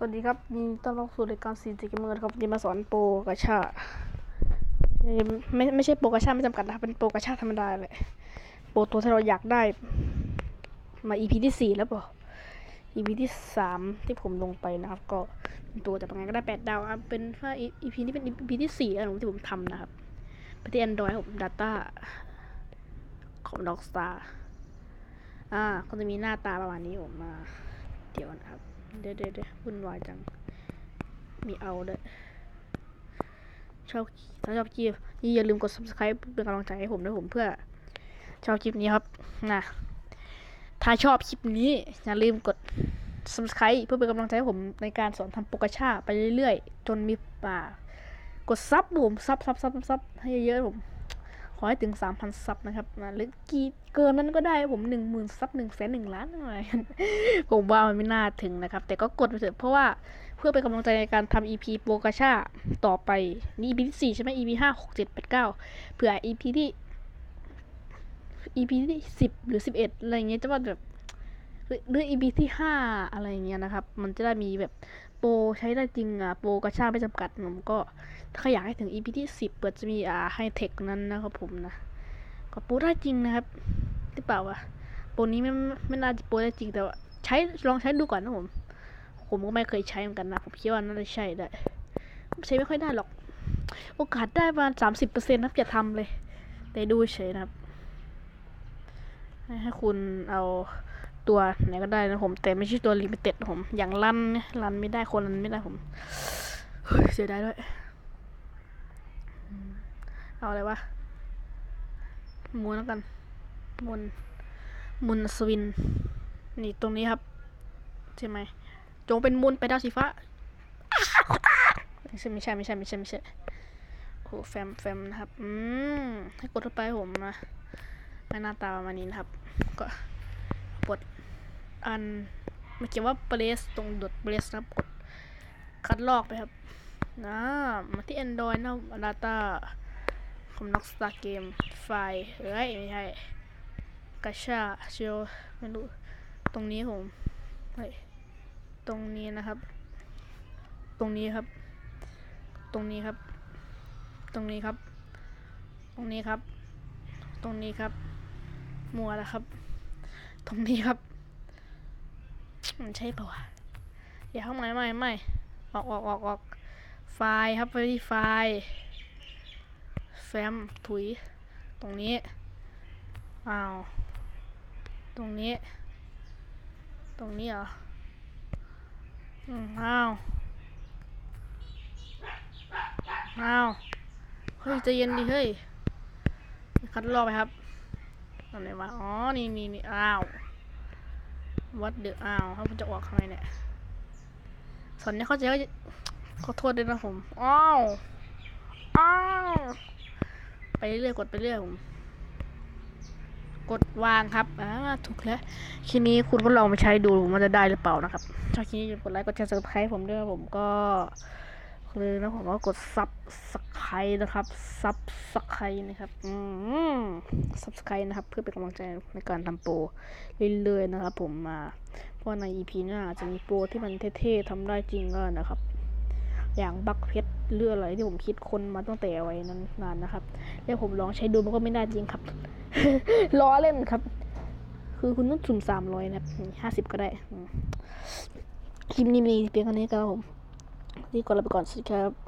สวัสดีครับยินดีต้อนรับสู่รายการซีจีเกมเมอร์ครับยินมาสอนโปรกาชาไม่ไม่ไม่ใช่โปรกาชาไม่จำกัดนะครับเป็นโปรกาชาธรรมดาเลยโปรตัวที่เราอยากได้ มา EP ที่สี่แล้วเปล่า EP ที่สามที่ผมลงไปนะครับ ก็เป็นตัวจากยังไงก็ได้แปดดาวเป็นว่า EP นี้เป็น EP ที่สี่แล้วที่ผมทำนะครับไปที่ Android ผม Data ของ Rockstar อ่าก็จะมีหน้าตาประมาณนี้ผมมา เดี๋ยวนะครับ เดี๋ยวเดี๋ยวเดวุ่นวายจัง มีเอาด้วยชอบถ้าชอบคลิปนี่อย่าลืมกด subscribe เป็นกำลังใจให้ผมด้วยผมเพื่อชอบคลิปนี้ครับนะถ้าชอบคลิปนี้อย่าลืมกด subscribe เพื่อเป็นกำลังใจให้ผมในการสอนทำโปกชาไปเรื่อยๆ จนมีป่ากดซับผมซับซับซับซับให้เยอะๆผม ขอให้ถึง 3,000 ซับนะครับนะหรือกี่เกินนั้นก็ได้ผม10,000ซับ1แสน1ล้านอะไรผมว่ามันไม่น่าถึงนะครับ แต่ก็กดไปเถอะเพราะว่าเพื่อเป็นกำลังใจในการทำ EP โปรกาชาต่อไปนี่ EP ที่สี่ใช่ไหม EP ห้าหกเจ็ดแปดเก้าเผื่อ EP ที่ EP ที่สิบหรือสิบเอ็ดอะไรเงี้ยจะว่าแบบ หรือหรือ EP ที่ห้าอะไรเงี้ยนะครับ มันจะได้มีแบบโปรใช้ได้จริงอะโปรกาชาไม่จำกัดผมก็ถ้าอยากให้ถึง EP ที่สิบเปิดจะมีอ่าไฮเทคนั้นนะครับผมนะก็โปรได้จริงนะครับหรือเปล่าวะโปรนี้ไม่ไม่น่าจะโปรได้จริงแต่ว่าใช้ลองใช้ดูก่อนนะผมผมก็ไม่เคยใช้เหมือนกันนะผมคิดว่าน่าจะใช่ได้ใช้ไม่ค่อยได้หรอก โอกาสได้ประมาณสามสิบเปอร์เซ็นต์นะจะทำเลย แต่ดูเฉยนะครับ ให้คุณเอา ตัวไหนก็ได้นะผม แต่ไม่ใช่ตัวลิมิเต็ดผม อย่างรันเนี่ยรันไม่ได้คนรันไม่ได้ผมเสียดายด้วย เอาอะไรวะมูนแล้วกันมูนมูนสวิน นี่ตรงนี้ครับ ใช่ไหมจงเป็นมูนไปดาวสีฟ้าไม่ใช่ไม่ใช่ไม่ใช่ไม่ใช่ไม่ใช่โอ้แฟมแฟมนะครับอืมให้กดเข้าไปผมนะไม่หน้าตาประมาณนี้นะครับ ก็กด อันมันเขียนว่า place ตรงดด place นะครับกดคัดลอกไปครับนะมาที่ Android นะ data ของ Rockstar Game ไฟล์เอ้ยไม่ใช่กาชาเชียวไม่รู้ ตรงนี้ผมเฮ้ยตรงนี้นะครับ ตรงนี้ครับ ตรงนี้ครับ ตรงนี้ครับ ตรงนี้ครับ ตรงนี้ครับ มัวแล้วครับ ตรงนี้ครับ มันใช่ปะวะเดี๋ยวเข้าไม่ไม่ไม่ออกออกออกออกไฟล์ครับไปที่ไฟล์แฟมถุย ตรงนี้อ้าวตรงนี้ ตรงนี้เหรออืมอ้าวอ้าวเฮ้ยจะเย็นดิเฮ้ยคัดลอไปครับทำไหนวะอ๋อนี่นี่นี่อ้าว วัดเดืออ้าวเขาจะออกทำไมเนี่ยสอนเนี่ยเข้าใจว่าขอโทษด้วยนะผมอ้าวอ้าวไปเรื่อยกดไปเรื่อยผมกดวางครับอ่าถูกแล้วทีนี้คุณก็ลองไปใช้ดูมันจะได้หรือเปล่านะครับถ้าทีนี้อย่าลืมกดไลค์กดแชร์ซับสไครต์ผมด้วยผมก็คือนะผมก็กดซับสไค รต์นะครับซับสไคร์นะครับอืมซับสไคร์นะครับ เพื่อเป็นกำลังใจในการทำโปรเรื่อยๆนะครับ ผมมาเพราะใน EP หน้าจะมีโปรที่มันเท่ๆทำได้จริงก็นะครับ อย่างบักเพชรเรื่องอะไรที่ผมคิดคนมาตั้งแต่ไว้นั้นนานนะครับ แล้วผมลองใช้ดูมันก็ไม่ได้จริงครับล้อเล่นครับ คือคุณต้องสุ่มสามร้อยนะครับห้าสิบก็ได้คลิปนี้มีเพียงเท่นี้ครับผมนี่ก่อนลาไปก่อนสวัสดีครับ